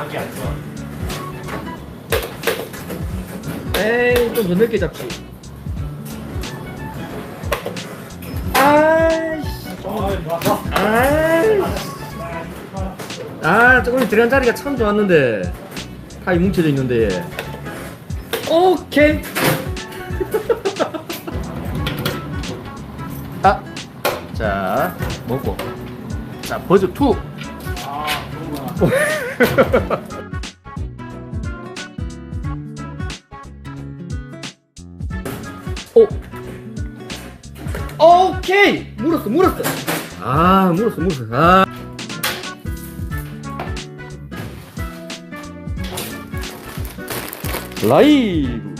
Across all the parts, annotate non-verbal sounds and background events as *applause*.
자기 안 좋아. 에이 좀더 넓게 잡지. 아이씨. 아. 아이씨. 아 조금 들어간 자리가 참 좋았는데. 칼이 뭉쳐져 있는데 오케이. *laughs* 아, 아자 먹고. 자 버즈 2 아. 오. 오케이! 물었어 물었어. 아 물었어 물었어. 아. 라이브.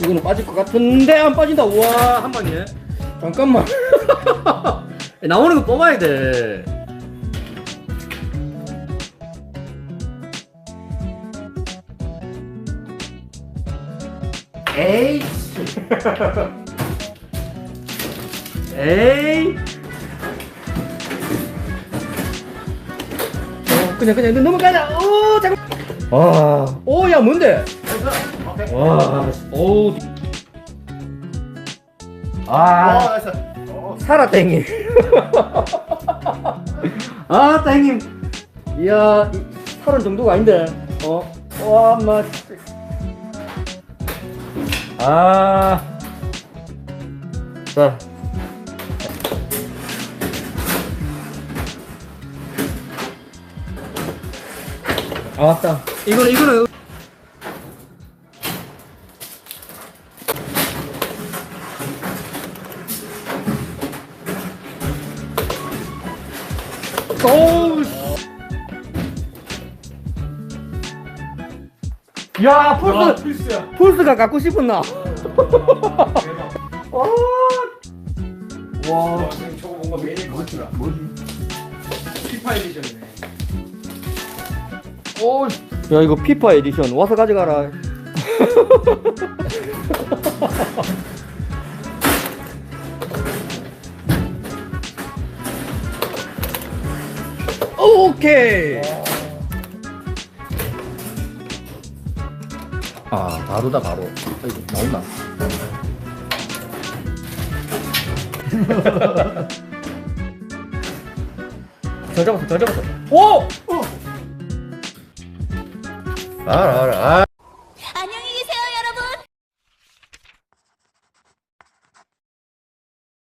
이거는 빠질 것 같은데 안 빠진다. 우와 한 방에 잠깐만 *laughs* 나오는 거 뽑아야 돼 에이. *laughs* 에이. 어, 그냥 그냥 넘어가자. 오, 잠깐. 와, 오, 야, 뭔데? 오케이. 와, 오. 아, 아, 됐어. 어, 살았다 형님. 아, 형님. 이야, 이- 살은 정도가 아닌데. 어, 와, 마. 아. 자. 아, 맞다. 이거는, 이거는. 어우, 씨. 야, 와, 폴스, 필수야. 폴스가 갖고 싶었나? 대박. 와. 와, 지금 저거 뭔가 것 같더라. 뭐지? 피파 에디션이네. 오, 야 이거 피파 에디션 와서 가져가라. *laughs* 오케이. 아 바로다 바로. 아이고 나온다. *laughs* 잘 잡았어 잘 잡았어. 오! 알아 알아. 아.